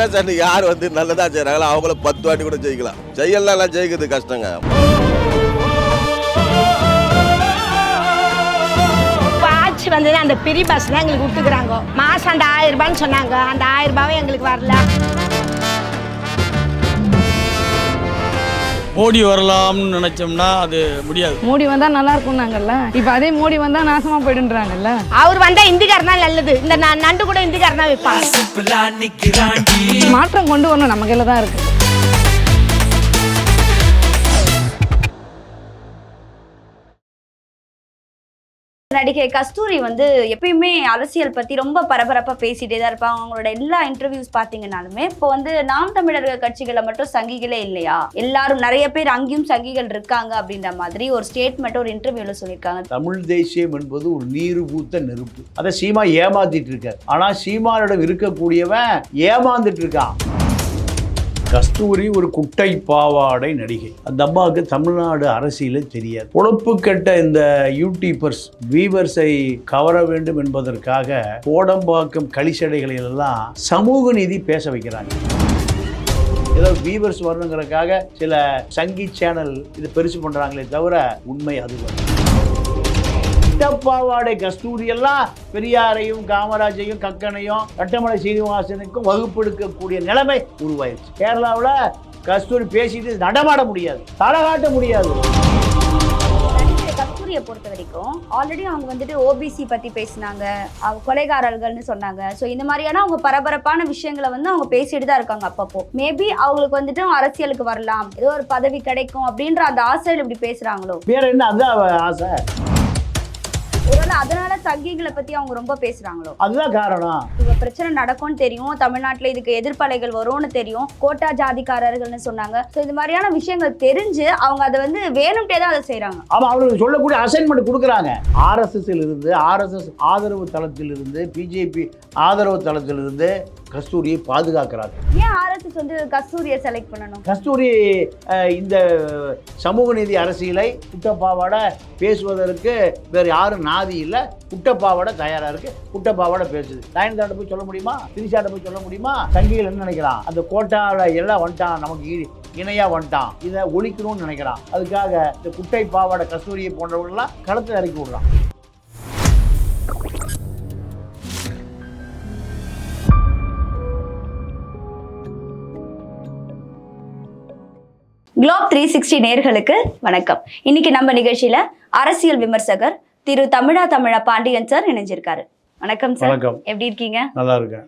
Contestant யார் வந்து நல்லதா செய்றாங்களோ அவங்கள பத்து வாட்டி கூட ஜெயிக்கலாம். ஜெயலலாம் ஜெயிக்கிறது கஷ்டங்க. இப்போ ஆட்சி வந்தது அந்த பிரி பஸ் தான் எங்களுக்கு விட்டுக்கிறாங்க மாதம் அந்த ஆயிரம் ரூபான்னு சொன்னாங்க. அந்த ஆயிரம் ரூபாவும் எங்களுக்கு வரல. மோடி வரலாம்னு நினைச்சோம்னா அது முடியாது. மோடி வந்தா நல்லா இருக்கும்னாங்கல்ல இப்ப அதே மோடி வந்தா நாசமா போயிடுன்றாங்கல்ல. அவர் வந்தா இந்திக்காரன் தான் நல்லது. இந்த ந- நண்டு கூட இந்திக்காரன் தான் வைப்பாங்க மாற்றம் கொண்டு வரணும் நம்ம கையில தான் இருக்கு. நடிகை கஸ்தூரி வந்து எப்பயுமே அரசியல் பத்தி ரொம்ப பரபரப்பா பேசிட்டே தான் இருப்பாங்க. அவங்களோட எல்லா இன்டர்வியூஸ் பாத்தீங்கன்னாலுமே இப்போ வந்து நாம் தமிழர்கள் கட்சிகளை மட்டும் சங்கிகளே இல்லையா? எல்லாரும் நிறைய பேர் அங்கேயும் சங்கிகள் இருக்காங்க அப்படின்ற மாதிரி ஒரு ஸ்டேட்மெண்ட் ஒரு இன்டர்வியூல சொல்லியிருக்காங்க. தமிழ் தேசியம் என்பது ஒரு நீரு பூத்த நெருப்பு. அதை சீமா ஏமாத்திட்டு இருக்கார். ஆனா சீமானிடம் இருக்கக்கூடியவன் ஏமாந்துட்டு இருக்கான். கஸ்தூரி ஒரு குட்டை பாவாடை நடிகை. அந்த அம்மாவுக்கு தமிழ்நாடு அரசியலே தெரியாது. பொழப்பு கட்ட இந்த யூடியூபர்ஸ் வீவர்ஸை கவர வேண்டும் என்பதற்காக கோடம்பாக்கம் களிச்சடைகளில் எல்லாம் சமூக நீதி பேச வைக்கிறாங்க. ஏதோ வீவர்ஸ் வரணுங்கிறதுக்காக சில சங்கி சேனல் இது பெருசு பண்றாங்களே தவிர உண்மை அதுதான் பாவாடை கஸ்தூரி எல்லாம் பெரியாரையும் காமராஜையும் கக்கனையும் கட்டமலை சீனிவாசனுக்கும் வகுப்பெடுக்கக்கூடிய நிலைமை உருவாயிருச்சு கேரளாவில் கஸ்தூரி பேசிட்டு நடமாட முடியாது தலை காட்ட முடியாது. கஸ்தூரியை பொறுத்த வரைக்கும் ஆல்ரெடி அவங்க வந்துட்டு ஓபிசி பத்தி பேசினாங்க அவங்க கொலைகாரர்கள்னு சொன்னாங்க. ஸோ இந்த மாதிரியான அவங்க பரபரப்பான விஷயங்களை வந்து அவங்க பேசிட்டு தான் இருக்காங்க அப்பப்போ. மேபி அவங்களுக்கு வந்துட்டு அரசியலுக்கு வரலாம் ஏதோ ஒரு பதவி கிடைக்கும் அப்படின்ற அந்த ஆசையில் இப்படி பேசுறாங்களோ. வேற என்ன அவ ஆசை. ஒருவேளை அதனால சங்கிகளை பத்தி அவங்க ரொம்ப பேசுறாங்களோ? அதுதான் காரணம். இவ பிரச்சனை நடக்கும்னு தெரியும். தமிழ்நாட்டுல இதுக்கு எதிர்ப்பலைகள் வரும்னு தெரியும். கோட்டா ஜாதிக்காரர்கள்னு சொன்னாங்க. ஸோ இது மாதிரியான விஷயங்கள் தெரிஞ்சு அவங்க அதை வந்து வேணும்ட்டே தான் அதை செய்றாங்க. அவன் அவங்களுக்கு சொல்லக்கூடிய அசைன்மெண்ட் கொடுக்குறாங்க. ஆர்எஸ்எஸ்ல இருந்து ஆர்எஸ்எஸ் ஆதரவு தளத்தில் இருந்து பிஜேபி ஆதரவு தளத்தில் இருந்து கஸ்தூரியை பாதுகாக்கிறாங்க ஏன் ஆர்எஸ்எஸ் வந்து கஸ்தூரியை செலக்ட் பண்ணணும்? கஸ்தூரி இந்த சமூக நீதி அரசியலை குட்டப்பாவாட பேசுவதற்கு வேறு யாரும் நாதி இல்லை. குட்டப்பாவாட தயாரா இருக்கு. குட்டப்பாவாட பேசுது. நயன்தாண்ட போய் சொல்ல முடியுமா? திரிஷாட்ட போய் சொல்ல முடியுமா? சங்கிகள் என்ன நினைக்கிறான்? அந்த கோட்டால எல்லாம் வந்துட்டான். நமக்கு ஈ- இணையா வந்துட்டான். இதை ஒழிக்கணும்னு நினைக்கிறான். அதுக்காக இந்த குட்டை பாவாடை கஸ்தூரியை போன்றவர்கள்லாம் களத்தில் இறக்கி விடுறான். குளோப் த்ரீ சிக்ஸ்டி நேர்களுக்கு வணக்கம். இன்னைக்கு நம்ம நிகழ்ச்சியில அரசியல் விமர்சகர் திரு தமிழா தமிழா பாண்டியன் சார் இணைஞ்சிருக்காரு. வணக்கம் சார். எப்படி இருக்கீங்க? நல்லா இருக்கேன்.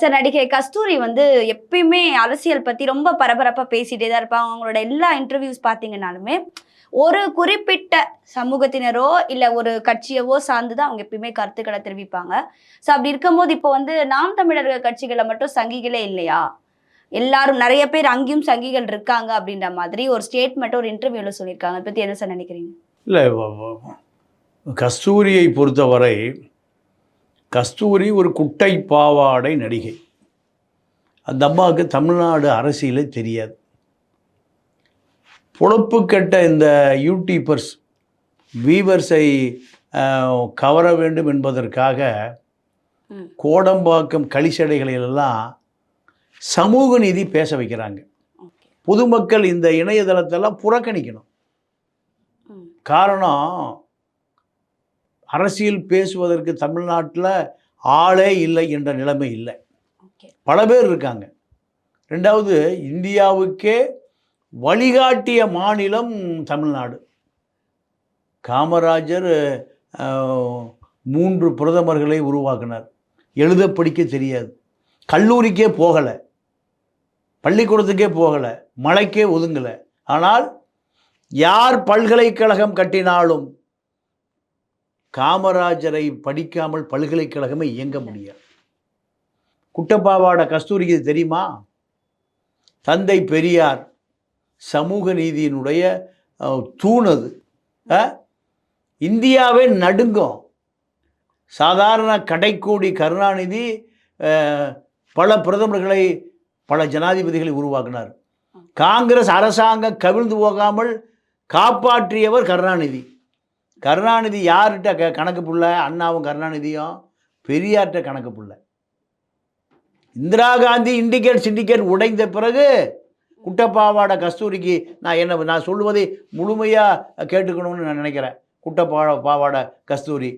சார் நடிகை கஸ்தூரி வந்து எப்பயுமே அரசியல் பத்தி ரொம்ப பரபரப்பா பேசிட்டே தான் இருப்பாங்க. அவங்களோட எல்லா இன்டர்வியூஸ் பார்த்தீங்கன்னாலுமே ஒரு குறிப்பிட்ட சமூகத்தினரோ இல்ல ஒரு கட்சியவோ சார்ந்து தான் அவங்க எப்பயுமே கருத்துக்களை தெரிவிப்பாங்க. ஸோ அப்படி இருக்கும்போது இப்போ வந்து நாம் தமிழர்கள் கட்சிகளை மட்டும் சங்கிகளே இல்லையா? எல்லாரும் நிறைய பேர் அங்கேயும் சங்கிகள் இருக்காங்க அப்படின்ற மாதிரி ஒரு ஸ்டேட்மெண்ட் ஒரு இன்டர்வியூல சொல்லியிருக்காங்க. அதை பத்தி என்ன சார் நினைக்கிறீங்க? இல்லை கஸ்தூரியை பொறுத்தவரை கஸ்தூரி ஒரு குட்டை பாவாடை நடிகை. அந்த அம்மாவுக்கு தமிழ்நாடு அரசியலே தெரியாது. பொழப்பு கெட்ட இந்த யூடியூபர்ஸ் வீவர்ஸை கவர வேண்டும் என்பதற்காக. கோடம்பாக்கம் களிச்சடைகளிலெல்லாம் சமூக நீதி பேச வைக்கிறாங்க. பொதுமக்கள் இந்த இணையதளத்தெல்லாம் புறக்கணிக்கணும். காரணம் அரசியல் பேசுவதற்கு தமிழ்நாட்டில் ஆளே இல்லை என்ற நிலைமை இல்லை. பல பேர் இருக்காங்க. ரெண்டாவது இந்தியாவுக்கே வழிகாட்டிய மாநிலம் தமிழ்நாடு. காமராஜர் மூன்று பிரதமர்களை உருவாக்கினார். எழுத படிக்க தெரியாது. கல்லூரிக்கே போகலை. பள்ளிக்கூடத்துக்கே போகலை மலைக்கே ஒதுங்கலை. ஆனால் யார் பல்கலைக்கழகம் கட்டினாலும் காமராஜரை படிக்காமல் பல்கலைக்கழகமே இயங்க முடியாது. குட்டப்பாவாட கஸ்தூரிக்கு இது தெரியுமா? தந்தை பெரியார் சமூக நீதியினுடைய தூணது. இந்தியாவே நடுங்கும். சாதாரண கடைக்கோடி கருணாநிதி பல பிரதமர்களை பல ஜனாதிபதிகளை உருவாக்கினார். காங்கிரஸ் அரசாங்கம் கவிழ்ந்து போகாமல் காப்பாற்றியவர் கருணாநிதி. கருணாநிதி யார்கிட்ட க கணக்கு புள்ள? அண்ணாவும் கருணாநிதியும். பெரியார்கிட்ட கணக்கு புள்ள. இந்திரா காந்தி இண்டிகேட் சிண்டிகேட் உடைந்த பிறகு குட்டப்பாவாடை கஸ்தூரிக்கு நான் என்ன நான் சொல்லுவதை முழுமையாக கேட்டுக்கணும்னு நான் நினைக்கிறேன். குட்டப்பா பாவாடை கஸ்தூரி.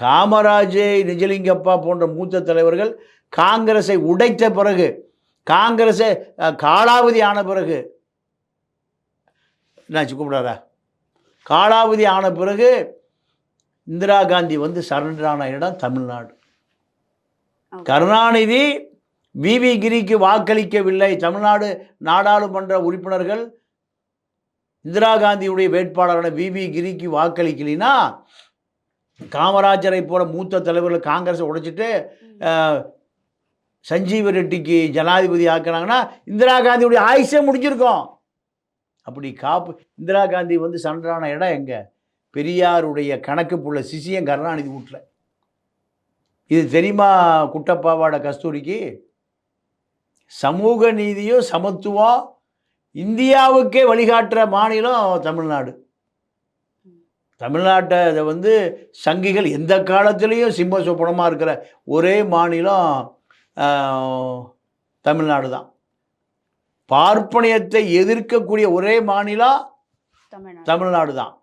காமராஜே நிஜலிங்கப்பா போன்ற மூத்த தலைவர்கள் காங்கிரஸை உடைத்த பிறகு காங்கிரஸை காலாவதி ஆன பிறகு நான் கூப்பிடாதா. காலாவதி ஆன பிறகு இந்திரா காந்தி வந்து சரண்டர் ஆன இடம் தமிழ்நாடு. கருணாநிதி விவி கிரிக்கு வாக்களிக்கவில்லை. தமிழ்நாடு நாடாளுமன்ற உறுப்பினர்கள் இந்திரா காந்தியுடைய வேட்பாளரான விவி கிரிக்கு வாக்களிக்கலைன்னா காமராஜரை போல மூத்த தலைவர்கள் காங்கிரஸை உடைச்சிட்டு சஞ்சீவ ரெட்டிக்கு ஜனாதிபதி ஆக்கினாங்கன்னா இந்திரா காந்தியுடைய ஆயுஷே முடிஞ்சிருக்கும். அப்படி காப்பு இந்திரா காந்தி வந்து சன்றான இடம் எங்கே? பெரியாருடைய கணக்கு புள்ள சிசியம் கருணாநிதி வீட்டில். இது தெரியுமா குட்டப்பாவாட கஸ்தூரிக்கு? சமூக நீதியும் சமத்துவம் இந்தியாவுக்கே வழிகாட்டுற மாநிலம் தமிழ்நாடு. தமிழ்நாட்டை இதை வந்து சங்கிகள் எந்த காலத்துலேயும் சிம்ம சொப்பனமாக இருக்கிற ஒரே மாநிலம் தமிழ்நாடு தான் பார்ப்பனியத்தை எதிர்க்கக்கூடிய ஒரே மாநிலம் தமிழ்நாடு. தான்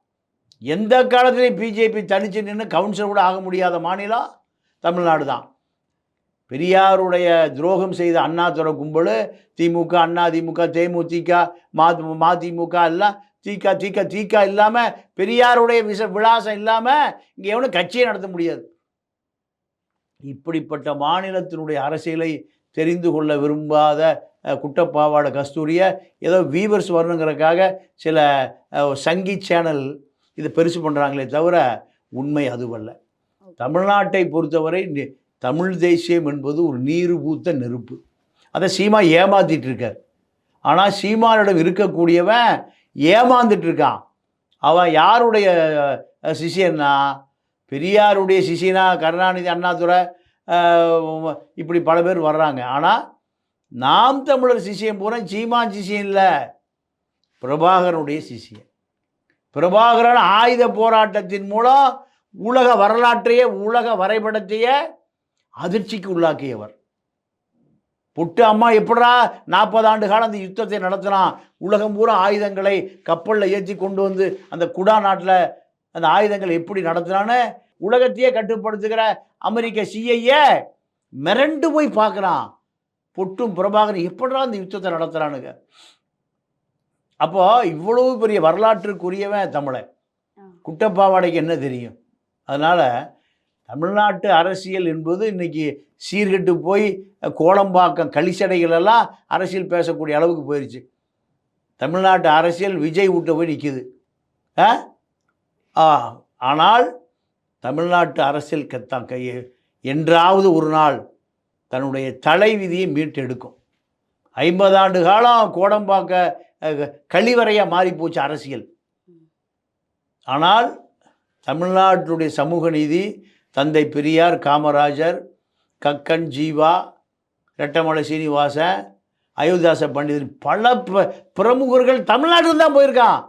எந்த காலத்துலையும் பிஜேபி தனிச்சு நின்று கவுன்சிலர் கூட ஆக முடியாத மாநிலம் தமிழ்நாடு தான் பெரியாருடைய துரோகம் செய்த அண்ணாதுரை கும்பல் திமுக அண்ணா திமுக தேமுதிக மா மதிமுக எல்லாம் தீக்கா தீக்கா தீக்கா இல்லாமல் பெரியாருடைய விச விலாசம் இல்லாமல் இங்கே எவனும் கட்சியை நடத்த முடியாது. இப்படிப்பட்ட மாநிலத்தினுடைய அரசியலை தெரிந்து கொள்ள விரும்பாத குட்டப்பாவாடை கஸ்தூரியை ஏதோ வீவர்ஸ் வரணுங்கிறதுக்காக சில சங்கி சேனல் இதை பெருசு பண்ணுறாங்களே தவிர உண்மை அதுவல்ல. தமிழ்நாட்டை பொறுத்தவரை தமிழ் தேசியம் என்பது ஒரு நீர் பூத்த நெருப்பு. அதை சீமா ஏமாத்திட்டு இருக்கார் ஆனால் சீமானிடம் இருக்கக்கூடியவன் ஏமாந்துட்டு இருக்கான் அவன் யாருடைய சிஷ்யன்னா பெரியாருடைய சிஷியனா கருணாநிதி அண்ணாதுரை இப்படி பல பேர் வர்றாங்க. ஆனால் நாம் தமிழர் சிஷியம் பூரா சீமான் சிசியம் இல்லை. பிரபாகரனுடைய சிசியம் பிரபாகரன் ஆயுத போராட்டத்தின் மூலம் உலக வரலாற்றையே உலக வரைபடத்தையே அதிர்ச்சிக்கு உள்ளாக்கியவர். புட்டு அம்மா எப்படா நாற்பது ஆண்டு காலம் அந்த யுத்தத்தை நடத்தினான்? உலகம் பூரா ஆயுதங்களை கப்பலில் ஏற்றி கொண்டு வந்து அந்த குடா நாட்டில் அந்த ஆயுதங்களை எப்படி நடத்தினான்னு உலகத்தையே கட்டுப்படுத்துகிற அமெரிக்க சிஐஏ மிரண்டு போய் பார்க்குறான். பொட்டும் பிரபாகரன் எப்படா அந்த யுத்தத்தை நடத்துகிறானுங்க அப்போ இவ்வளவு பெரிய வரலாற்றுக்குரியவன் தமிழன். குட்டப்பாவாடைக்கு என்ன தெரியும்? அதனால் தமிழ்நாட்டு அரசியல் என்பது இன்னைக்கு சீர்கெட்டு போய் கோலம்பாக்கம் களிச்சடைகள் எல்லாம் அரசியல் பேசக்கூடிய அளவுக்கு போயிடுச்சு தமிழ்நாட்டு அரசியல் விஜய் விட்ட போய் நிற்கிது ஆ? ஆனால் தமிழ்நாட்டு அரசியல் கத்தான் கை என்றாவது ஒரு நாள் தன்னுடைய தலைவிதியை மீட்டெடுக்கும் ஐம்பது ஆண்டு காலம் கோடம்பாக்க கழிவறையாக மாறிப்போச்சு அரசியல். ஆனால் தமிழ்நாட்டுடைய சமூக நீதி தந்தை பெரியார் காமராஜர் கக்கன் ஜீவா ரெட்டமலை சீனிவாசன் அயோத்தியாச பண்டிதன் பல பிர- பிரமுகர்கள் தமிழ்நாட்டில் தான் போயிருக்கான்.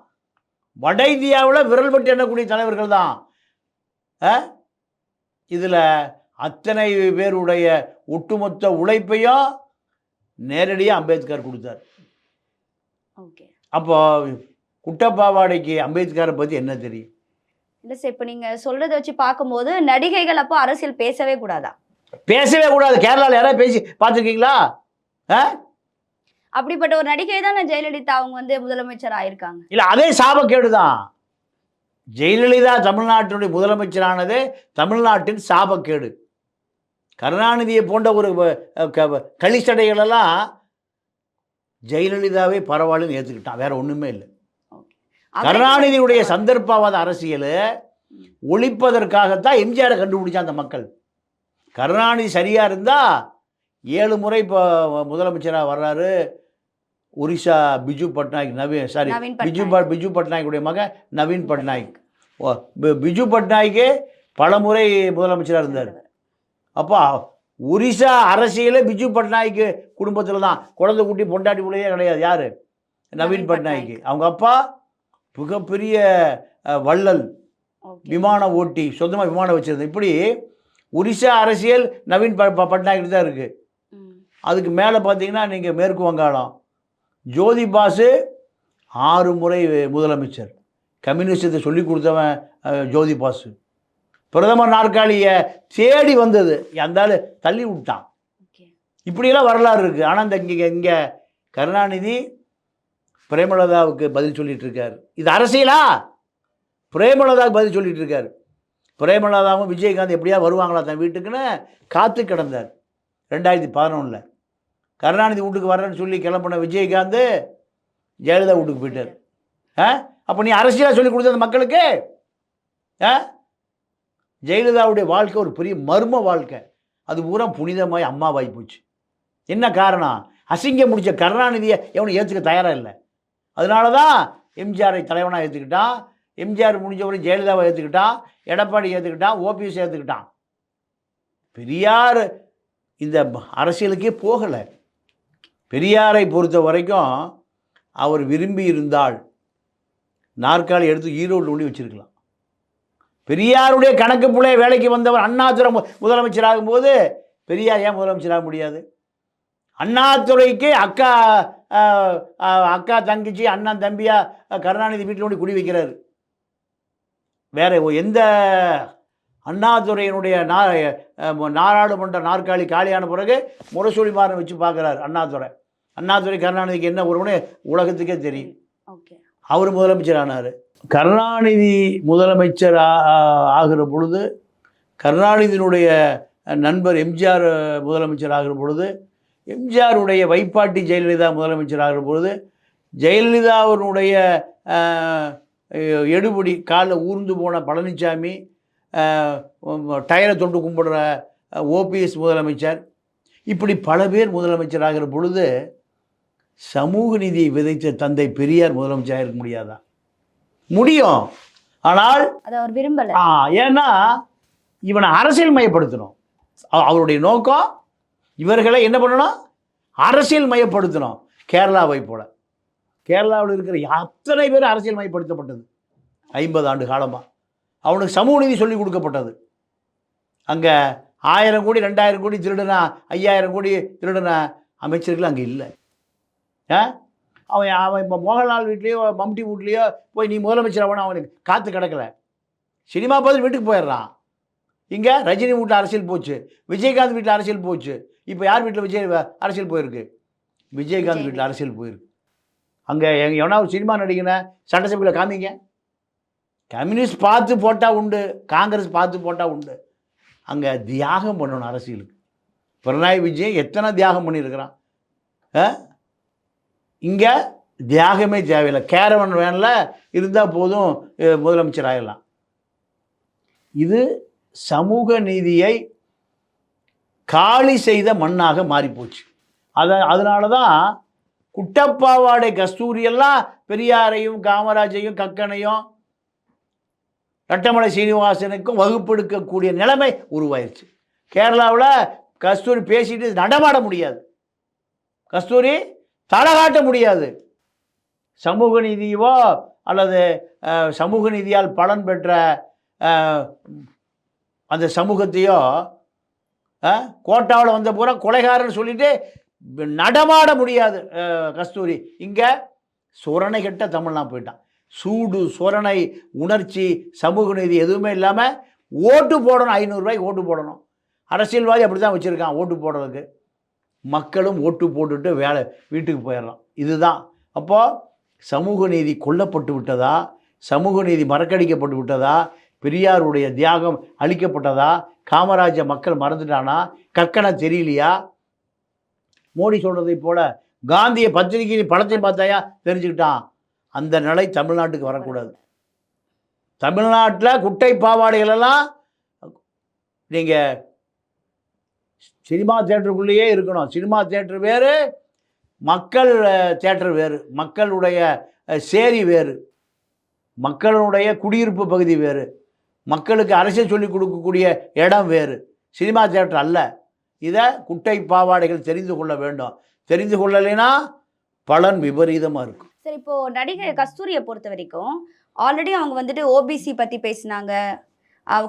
வட இந்தியாவில் விரல் பட்டு எண்ணக்கூடிய தலைவர்கள் தான் இதில் அத்தனை பேருடைய ஒட்டுமொத்த உழைப்பையும் நேரடியாக அம்பேத்கர் கொடுத்தார். ஓகே. அப்போ குட்டப்பாவாடைக்கு அம்பேத்கரை பற்றி என்ன தெரியும்? இல்ல சார் இப்போ நீங்க சொல்றதை வச்சு பார்க்கும்போது நடிகைகள் அப்போ அரசியல் பேசவே கூடாதா? பேசவே கூடாது. கேரளாவில் யாராவது பேசி பார்த்துருக்கீங்களா? ஆ? அப்படிப்பட்ட ஒரு நடிகை தானே ஜெயலலிதா அவங்க வந்து முதலமைச்சர் ஆயிருக்காங்க. இல்லை அதே சாபக்கேடு தான். ஜெயலலிதா தமிழ்நாட்டினுடைய முதலமைச்சரானது தமிழ்நாட்டின் சாபக்கேடு. கருணாநிதியை போன்ற ஒரு வ- க- களிச்சடைகளெல்லாம் ஜெயலலிதாவே பரவாயில்லன்னு ஏற்றுக்கிட்டான் வேற ஒன்றுமே இல்லை. கருணாநிதியுடைய சந்தர்ப்பவாத அரசியலை ஒழிப்பதற்காகத்தான் எம்ஜிஆரை கண்டுபிடிச்சான் அந்த மக்கள். கருணாநிதி சரியாக இருந்தால் ஏழு முறை இப்போ முதலமைச்சராக வர்றாரு. ஒரிசா பிஜு பட்நாயக் நவீன் சாரி பிஜு பிஜு பட்நாயக்குடைய மகன் நவீன் பட்நாயக். ஓ பிஜு பட்நாயக்கே பல முறை முதலமைச்சராக இருந்தார். அப்போ ஒரிசா அரசியலே பிஜு பட்நாயக் குடும்பத்தில் தான். குழந்தை குட்டி பொண்டாட்டி பிள்ளையே கிடையாது. யார்? நவீன் பட்நாயக். அவங்க அப்பா மிகப்பெரிய வள்ளல். Okay. விமான ஓட்டி சொந்தமாக விமானம் வச்சுருந்தேன் இப்படி ஒரிசா அரசியல் நவீன் ப பட்நாயக் தான் இருக்குது. அதுக்கு மேலே பார்த்தீங்கன்னா நீங்கள் மேற்கு வங்காளம். ஜோதி பாசு ஆறு முறை முதலமைச்சர். கம்யூனிஸ்டத்தை சொல்லி கொடுத்தவன் ஜோதி பாசு. பிரதமர் நாற்காலியை தேடி வந்தது. அந்த ஆளு தள்ளி விட்டான். இப்படியெல்லாம் வரலாறு இருக்குது ஆனால் இந்த இங்கே இங்கே கருணாநிதி பிரேமலதாவுக்கு பதில் சொல்லிட்டு இருக்காரு. இது அரசியலா? பிரேமலதாவுக்கு பதில் சொல்லிட்டு இருக்காரு. பிரேமலதாவும் விஜயகாந்த் எப்படியா வருவாங்களா தன் வீட்டுக்குன்னு காத்து கிடந்தார். ரெண்டாயிரத்தி பதினொன்றில் கருணாநிதி வீட்டுக்கு வரேன்னு சொல்லி கிளம்பின விஜயகாந்த் ஜெயலலிதா வீட்டுக்கு போயிட்டார். ஆ? அப்போ நீ அரசியலாக சொல்லி கொடுத்தது மக்களுக்கு? ஆ? ஜெயலலிதாவுடைய வாழ்க்கை ஒரு பெரிய மர்ம வாழ்க்கை. அது பூரா புனிதமாய் அம்மாவாகி போச்சு. என்ன காரணம்? அசிங்கம் முடித்த கருணாநிதியை எவனும் ஏற்றுக்க தயாராக இல்லை. அதனால தான் எம்ஜிஆரை தலைவனாக ஏற்றுக்கிட்டான் எம்ஜிஆர் முடிஞ்சவரை ஜெயலலிதாவை ஏற்றுக்கிட்டான் எடப்பாடி ஏற்றுக்கிட்டான் ஓபிஎஸ் ஏற்றுக்கிட்டான் பெரியார் இந்த அரசியலுக்கே போகலை. பெரியாரை பொறுத்த வரைக்கும் அவர் விரும்பி இருந்தால் நாற்காலி எடுத்து ஈரோடு ஒண்டி வச்சிருக்கலாம். பெரியாருடைய கணக்கு புள்ளைய வேலைக்கு வந்தவர் அண்ணாதுரை முதலமைச்சராகும் போது பெரியார் ஏன் முதலமைச்சராக முடியாது? அண்ணாதுரைக்கு அக்கா அக்கா தங்கச்சி அண்ணன் தம்பியா கருணாநிதி வீட்டில் ஒன்று குடி வைக்கிறாரு. வேற எந்த அண்ணாதுரையினுடைய நா நாடாளுமன்ற நாற்காலி காலியான பிறகு முரசொலி மாறன் வச்சு பார்க்குறாரு அண்ணாதுரை. அண்ணாதுரை கருணாநிதிக்கு என்ன உறவுன்னு உலகத்துக்கே தெரியும். ஓகே. அவர் முதலமைச்சர் ஆனார் கருணாநிதி முதலமைச்சர் ஆகிற பொழுது கருணாநிதியினுடைய நண்பர் எம்ஜிஆர் முதலமைச்சர் ஆகிற பொழுது எம்ஜிஆருடைய வைப்பாட்டி ஜெயலலிதா முதலமைச்சர் ஆகிற பொழுது ஜெயலலிதாவினுடைய ஆஹ், எடுபடி காலில் ஊர்ந்து போன பழனிசாமி டயரை தொட்டு கும்பிடுற ஓபிஎஸ் முதலமைச்சர். இப்படி பல பேர் முதலமைச்சர் ஆகிற பொழுது சமூக நீதியை விதைத்த தந்தை பெரியார் முதலமைச்சராக இருக்க முடியாதா? முடியும். ஆனால் அதை அவர் விரும்பல. ஆ, ஏன்னா இவனை அரசியல் மயப்படுத்தணும். அவ- அவருடைய நோக்கம் இவர்களை என்ன பண்ணணும்? அரசியல் மயப்படுத்தணும். கேரளாவை போல. கேரளாவில் இருக்கிற அத்தனை பேர் அரசியல் மயப்படுத்தப்பட்டது. ஐம்பது ஆண்டு காலமாக அவனுக்கு சமூக நீதி சொல்லிக் கொடுக்கப்பட்டது. அங்கே ஆயிரம் கோடி ரெண்டாயிரம் கோடி திருடுனா ஐயாயிரம் கோடி திருடுன அமைச்சர்கள் அங்கே இல்லை. ஆ? அவன் அவன் இப்போ மோகன்லால் வீட்லேயோ மம்டி வீட்லேயோ போய் நீ முதலமைச்சர் ஆகணும் அவனுக்கு காத்து கிடக்கல. சினிமா பார்த்து வீட்டுக்கு போயிடுறான். இங்கே ரஜினி வீட்டில் அரசியல் போச்சு விஜயகாந்த் வீட்டில் அரசியல் போச்சு. இப்போ யார் வீட்டில் விஜய் அரசியல் போயிருக்கு? விஜயகாந்த் விஜய். வீட்டில் அரசியல் போயிருக்கு. அங்கே எவனா ஒரு சினிமா நடிகனை சட்டசபையில் காமிங்க. கம்யூனிஸ்ட் பார்த்து போட்டால் உண்டு காங்கிரஸ் பார்த்து போட்டால் உண்டு. அங்கே தியாகம் பண்ணணும் அரசியலுக்கு. பினராயி விஜயன் எத்தனை தியாகம் பண்ணியிருக்கிறான்? ஆ? இங்கே தியாகமே தேவையில்லை. கேரவன் வேனில் இருந்தால் போதும் முதலமைச்சர் ஆகிடலாம் இது சமூக நீதியை காலி செய்த மண்ணாக மாறிப்போச்சு. அதை அதனால தான் குட்டப்பாவாடை கஸ்தூரியெல்லாம் பெரியாரையும் காமராஜையும் கக்கனையும் ரட்டமலை சீனிவாசனுக்கும் வகுப்பெடுக்கக்கூடிய நிலைமை உருவாயிருச்சு. கேரளாவில் கஸ்தூரி பேசிட்டு நடமாட முடியாது. கஸ்தூரி தலை காட்ட முடியாது. சமூக நீதியோ அல்லது சமூக நீதியால் பலன் பெற்ற அந்த சமூகத்தையோ கோட்டாவில் வந்த பூரா கொலைகாரன்னு சொல்லிட்டு நடமாட முடியாது கஸ்தூரி. இங்கே சுரணை கெட்ட தமிழ்லாம் போயிட்டான். சூடு சொரணை உணர்ச்சி சமூக நீதி எதுவுமே இல்லாமல் ஓட்டு போடணும் ஐநூறுரூவாய்க்கு ஓட்டு போடணும். அரசியல்வாதி அப்படி தான் வச்சுருக்கான் ஓட்டு போடுறதுக்கு. மக்களும் ஓட்டு போட்டுட்டு வேலை வீட்டுக்கு போயிடலாம் இதுதான். அப்போது சமூக நீதி கொல்லப்பட்டு விட்டதா? சமூக நீதி மறக்கடிக்கப்பட்டு விட்டதா? பெரியாருடைய தியாகம் அழிக்கப்பட்டதா? காமராஜ மக்கள் மறந்துட்டானா? கக்கனை தெரியலையா? மோடி சொல்கிறதை போல காந்தியை பத்திரிகை படத்தையும் பார்த்தாயா? தெரிஞ்சுக்கிட்டான். அந்த நிலை தமிழ்நாட்டுக்கு வரக்கூடாது. தமிழ்நாட்டில் குட்டை பாவாடைகளெல்லாம் நீங்கள் சினிமா தேட்டருக்குள்ளேயே இருக்கணும். சினிமா தேட்டர் வேறு மக்கள் தேட்டர் வேறு மக்களுடைய சேரி வேறு மக்களுடைய குடியிருப்பு பகுதி வேறு மக்களுக்கு அரசியல் சொல்லிக் கொடுக்கக்கூடிய இடம் வேறு சினிமா தேட்டர் அல்ல. இதை குட்டை பாவாடைகள் தெரிந்து கொள்ள வேண்டும். தெரிந்து கொள்ளலைன்னா பலன் விபரீதமாக இருக்கும். சரி இப்போ நடிகை கஸ்தூரியை பொறுத்த வரைக்கும் ஆல்ரெடி அவங்க வந்துட்டு ஓபிசி பத்தி பேசினாங்க.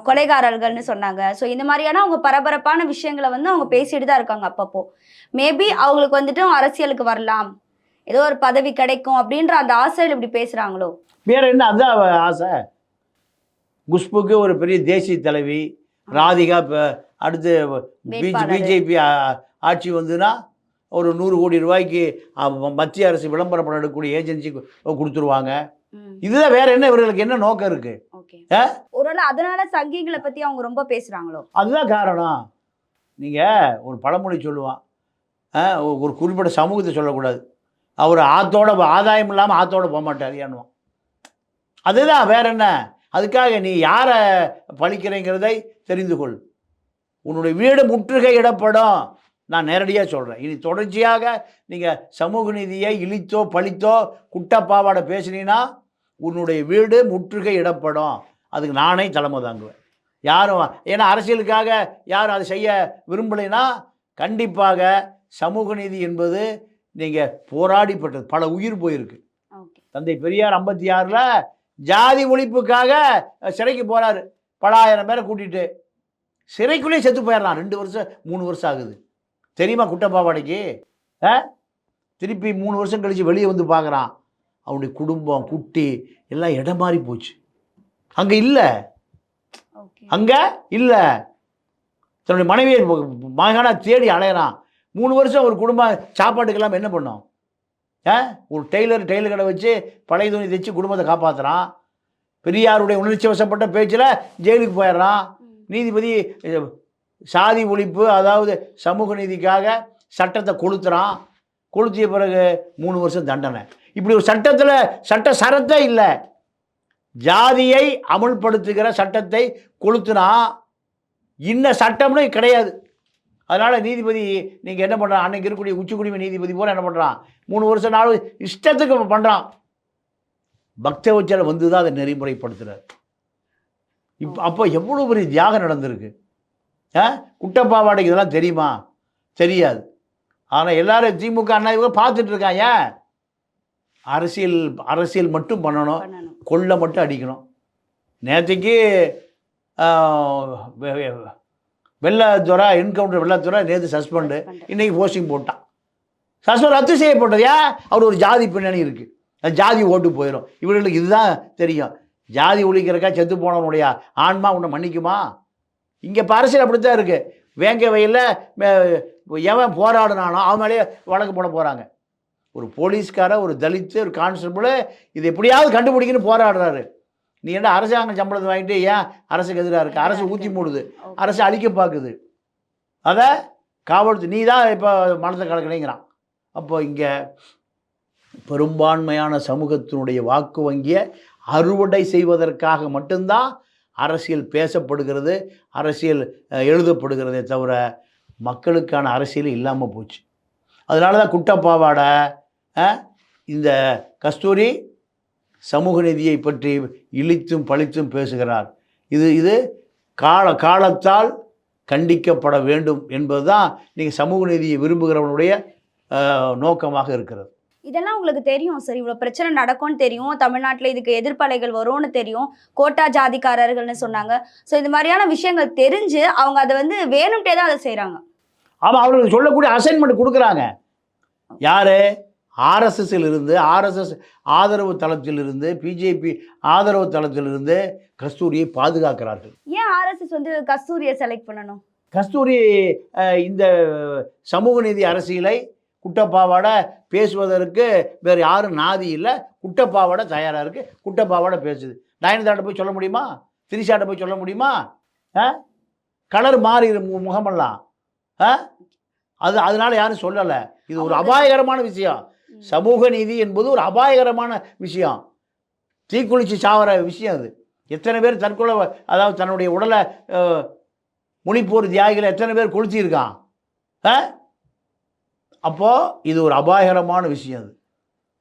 கொலைகாரர்கள்னு சொன்னாங்க. ஸோ இந்த மாதிரியான அவங்க பரபரப்பான விஷயங்களை வந்து அவங்க பேசிட்டு தான் இருக்காங்க அப்பப்போ. மேபி அவங்களுக்கு வந்துட்டு அரசியலுக்கு வரலாம். ஏதோ ஒரு பதவி கிடைக்கும் அப்படின்ற அந்த ஆசையில் இப்படி பேசுறாங்களோ? வேற என்ன அதுதான் ஆசை. குஷ்புக்கு ஒரு பெரிய தேசிய தலைவி ராதிகா இப்போ அடுத்து. பிஜேபி ஆட்சி வந்துன்னா ஒரு நூறு கோடி ரூபாய்க்கு மத்திய அரசு விளம்பரம் படம் எடுக்கக்கூடிய ஏஜென்சி கொடுத்துருவாங்க. இதுதான் வேற என்ன இவர்களுக்கு என்ன நோக்கம் இருக்கு? ஒருவேளை அதனால சங்கிகளை பத்தி அவங்க ரொம்ப பேசுறாங்களோ? அதுதான் காரணம். நீங்கள் ஒரு பழமொழி சொல்லுவான். ஆ, ஒரு- ஒரு குறிப்பிட்ட சமூகத்தை சொல்லக்கூடாது. அவர் ஆத்தோட ஆதாயம் இல்லாமல் ஆத்தோட போக மாட்டார் ஏன்னுவான் அதுதான் வேற என்ன? அதுக்காக நீ யாரை பழிக்கிறேங்கிறதை தெரிந்து கொள். உன்னுடைய வீடு முற்றுகையிடப்படும். நான் நேரடியாக சொல்கிறேன் இனி தொடர்ச்சியாக நீங்கள் சமூக நீதியை இழித்தோ பழித்தோ குட்டப்பாவாடை பேசினீங்கன்னா உன்னுடைய வீடு முற்றுகையிடப்படும் அதுக்கு நானே தலைமை தாங்குவேன். யாரும் ஏன்னா அரசியலுக்காக யாரும் அதை செய்ய விரும்பலைன்னா கண்டிப்பாக சமூக நீதி என்பது நீங்கள் போராடிப்பட்டது. பல உயிர் போயிருக்கு. தந்தை பெரியார் ஐம்பத்தி ஆறில் ஜாதி ஒழிப்புக்காக சிறைக்கு போகிறாரு பல ஆயிரம் பேரை கூட்டிகிட்டு சிறைக்குள்ளேயே செத்து போயிடுறான். ரெண்டு வருஷம் மூணு வருஷம் ஆகுது. தெரியுமா குட்டப்பாவாடைக்கு? ஆ? திருப்பி மூணு வருஷம் கழித்து வெளியே வந்து பார்க்குறான் அவனுடைய குடும்பம் குட்டி எல்லாம் இடம் மாறி போச்சு. அங்கே இல்லை. அங்கே இல்லை. தன்னுடைய மனைவியை மகனை தேடி அலையறான். மூணு வருஷம் ஒரு குடும்பம் சாப்பாட்டுக்கெல்லாம் என்ன பண்ணோம்? ஆ? ஒரு டெய்லர் டெய்லர் கடை வச்சு பழைய துணி தைச்சு குடும்பத்தை காப்பாற்றுறான் பெரியாருடைய உணர்ச்சி வசப்பட்ட பேச்சில் ஜெயிலுக்கு போயிடுறான். நீதிபதி சாதி ஒழிப்பு அதாவது சமூக நீதிக்காக சட்டத்தை கொளுத்துறான். கொளுத்திய பிறகு மூணு வருஷம் தண்டனை. இப்படி ஒரு சட்டத்தில் சட்ட சரத்தை இல்லை. ஜாதியை அமுல்படுத்துகிற சட்டத்தை கொளுத்துனா இன்ன சட்டம்னு கிடையாது. அதனால் நீதிபதி நீங்கள் என்ன பண்ணுறான் அன்னைக்கு இருக்கக்கூடிய உச்சக்குடிமை நீதிபதி போல என்ன பண்ணுறான் மூணு வருஷம் நாலு இஷ்டத்துக்கு பண்ணுறான் பக்த வச்சல வந்து தான் அதை நெறிமுறைப்படுத்துகிறார் இப்போ அப்போ எவ்வளோ பெரிய தியாகம் நடந்திருக்கு? குட்டப்பாவாடைக்கு இதெல்லாம் தெரியுமா? தெரியாது. ஆனால் எல்லாரும் திமுக அண்ணா இவங்க பார்த்துட்டு இருக்காங்க. அரசியல் அரசியல் மட்டும் பண்ணணும். கொள்ளை மட்டும் அடிக்கணும். நேற்றுக்கு வெள்ளத்துறை என்கவுண்டர் வெள்ளத்துறை நேற்று சஸ்பெண்டு இன்னைக்கு போஸ்டிங் போட்டான். சஸ்பெண்ட் ரத்து செய்யப்பட்டது. ஏன்? அவர் ஒரு ஜாதி பின்னணி இருக்குது அது ஜாதி ஓட்டு போயிடும் இவர்களுக்கு இதுதான் தெரியும். ஜாதி ஒழிக்கிறக்கா செத்து போனவனுடைய ஆன்மா உன்னை மன்னிக்குமா? இங்கே இப்போ அரசியல் அப்படித்தான் இருக்குது வேங்க வயலில் எவன் போராடினானோ அவன் மேலேயே வழக்கு போட போகிறாங்க ஒரு போலீஸ்கார ஒரு தலித்து ஒரு கான்ஸ்டபிள் இது எப்படியாவது கண்டுபிடிக்கணும்னு போராடுறாரு. நீ என்ன அரசாங்கம் சம்பளத்தை வாங்கிட்டு ஏன் அரசுக்கு எதிராக இருக்கு? அரசு ஊற்றி மூடுது. அரசு அழிக்க பார்க்குது அதை காவல்துறை நீ தான் இப்போ மனத்தை கலக்கலைங்கிறான் அப்போ இங்கே பெரும்பான்மையான சமூகத்தினுடைய வாக்கு வங்கியை அறுவடை செய்வதற்காக மட்டும்தான் அரசியல் பேசப்படுகிறது அரசியல் எழுதப்படுகிறதே தவிர மக்களுக்கான அரசியல் இல்லாமல் போச்சு. அதனால தான் குட்டப்பாவாடை இந்த கஸ்தூரி சமூக நிதியை பற்றி இழித்தும் பழித்தும் பேசுகிறார். இது இது கால காலத்தால் கண்டிக்கப்பட வேண்டும் என்பது தான் நீங்கள் சமூக நீதியை விரும்புகிறவனுடைய நோக்கமாக இருக்கிறது. இதெல்லாம் உங்களுக்கு தெரியும் சரி இவ்வளோ பிரச்சனை நடக்கும்னு தெரியும். தமிழ்நாட்டில் இதுக்கு எதிர்ப்பலைகள் வரும்னு தெரியும். கோட்டா ஜாதிக்காரர்கள்னு சொன்னாங்க. ஸோ இந்த மாதிரியான விஷயங்கள் தெரிஞ்சு அவங்க அதை வந்து வேணும்ட்டே தான் அதை செய்கிறாங்க ஆமாம் அவர்களுக்கு சொல்லக்கூடிய அசைன்மெண்ட் கொடுக்குறாங்க. யார்? ஆர்எஸ்எஸ்ஸில் இருந்து ஆர்எஸ்எஸ் ஆதரவு தளத்திலிருந்து பிஜேபி ஆதரவு தளத்திலிருந்து கஸ்தூரியை பாதுகாக்கிறார்கள். ஏன் ஆர்எஸ்எஸ் வந்து கஸ்தூரியை செலக்ட் பண்ணணும்? கஸ்தூரி இந்த சமூக நீதி அரசியலை குட்டப்பாவாடை பேசுவதற்கு வேறு யாரும் நாதி இல்லை. குட்டப்பாவாடை தயாராக இருக்குது குட்டப்பாவாடை பேசுது. நயனதாட்ட போய் சொல்ல முடியுமா? திரிஷாட்ட போய் சொல்ல முடியுமா? ஆ? கலர் மாறி மு- முகமெல்லாம். ஆ? அது அதனால யாரும் சொல்லலை. இது ஒரு அபாயகரமான விஷயம். சமூக நீதி என்பது ஒரு அபாயகரமான விஷயம். தீக்குளிச்சு சாவர விஷயம் அது. எத்தனை பேர் தற்கொலை அதாவது தன்னுடைய உடலை மொழிப்போர் தியாகிகளை எத்தனை பேர் கொளுத்தியிருக்கான்? ஆ? அப்போது இது ஒரு அபாயகரமான விஷயம் அது.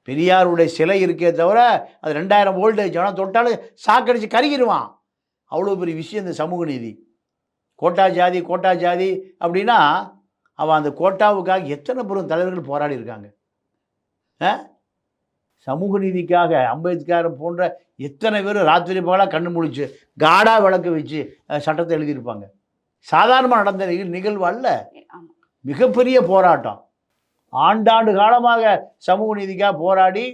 பெரியாருடைய சிலை இருக்கே தவிர அது ரெண்டாயிரம் வோல்டேஜ் ஆனால் தொட்டாலும் சாக்கடிச்சு கருகிடுவான் அவ்வளோ பெரிய விஷயம் இந்த சமூக நீதி. கோட்டா ஜாதி கோட்டா ஜாதி அப்படின்னா அவன் அந்த கோட்டாவுக்காக எத்தனை பெரும் தலைவர்கள் போராடி இருக்காங்க? சமூக நீதிக்காக அம்பேத்கர் போன்ற எத்தனை பேர் ராத்திரி பகலாக கண்ணு முழிச்சு காடா விளக்கு வச்சு சட்டத்தை எழுதியிருப்பாங்க. சாதாரணமாக நடந்த நிகழ்- நிகழ்வு அல்ல. மிகப்பெரிய போராட்டம். ஆண்டாண்டு காலமாக சமூக நீதிக்காக போராடி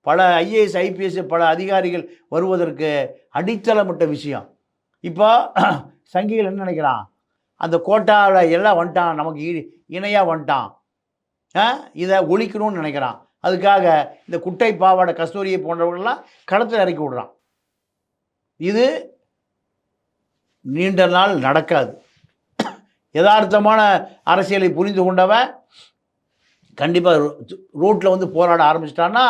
பல ஐஏஎஸ் ஐபிஎஸ் பல அதிகாரிகள் வருவதற்கு அடித்தளமிட்ட விஷயம். இப்போ சங்கிகள் என்ன நினைக்கிறான்? அந்த கோட்டாவில் எல்லாம் வந்துட்டான் நமக்கு இணையாக வந்துட்டான். இதை ஒழிக்கணும்னு நினைக்கிறான். அதுக்காக இந்த குட்டை பாவாடை கஸ்தூரியை போன்றவர்கள்லாம் களத்தில் இறக்கி விடுறான். இது நீண்ட நாள் நடக்காது. யதார்த்தமான அரசியலை புரிந்து கொண்டவன் கண்டிப்பாக ரோட்டில் வந்து போராட ஆரம்பிச்சிட்டான்னா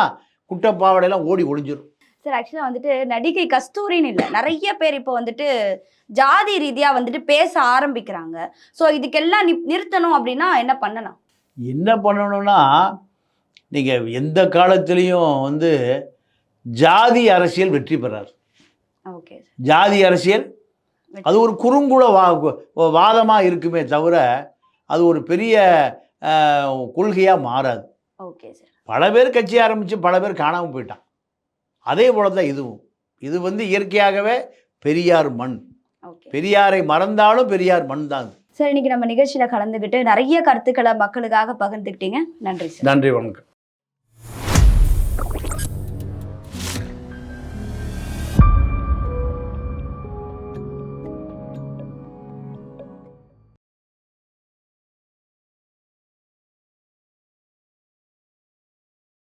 குட்டப்பாவடையெல்லாம் ஓடி ஒளிஞ்சிரும். சார் ஆக்சுவலாக வந்துட்டு நடிகை கஸ்தூரின்னு இல்லை நிறைய பேர் இப்போ வந்துட்டு ஜாதி ரீதியாக வந்துட்டு பேச ஆரம்பிக்கிறாங்க. ஸோ இதுக்கெல்லாம் நி நிறுத்தணும் அப்படின்னா என்ன பண்ணலாம்? என்ன பண்ணணும்னா நீங்கள் எந்த காலத்துலேயும் வந்து ஜாதி அரசியல் வெற்றி பெறாது. ஓகே ஜாதி அரசியல் அது ஒரு குறுங்குல வா வாதமாக இருக்குமே தவிர அது ஒரு பெரிய கொள்கையாக மாறாது. ஓகே சார் பல பேர் கட்சி ஆரம்பித்து பல பேர் காணாமல் போயிட்டான். அதே போல தான் இதுவும். இது வந்து இயற்கையாகவே பெரியார் மண். பெரியாரை மறந்தாலும் பெரியார் மண் தான். சார் இன்னைக்கு நம்ம நிகழ்ச்சியில கலந்துக்கிட்டு நிறைய கருத்துக்களை மக்களுக்காக பகிர்ந்துக்கிட்டீங்க. நன்றி சார் நன்றி வணக்கம்.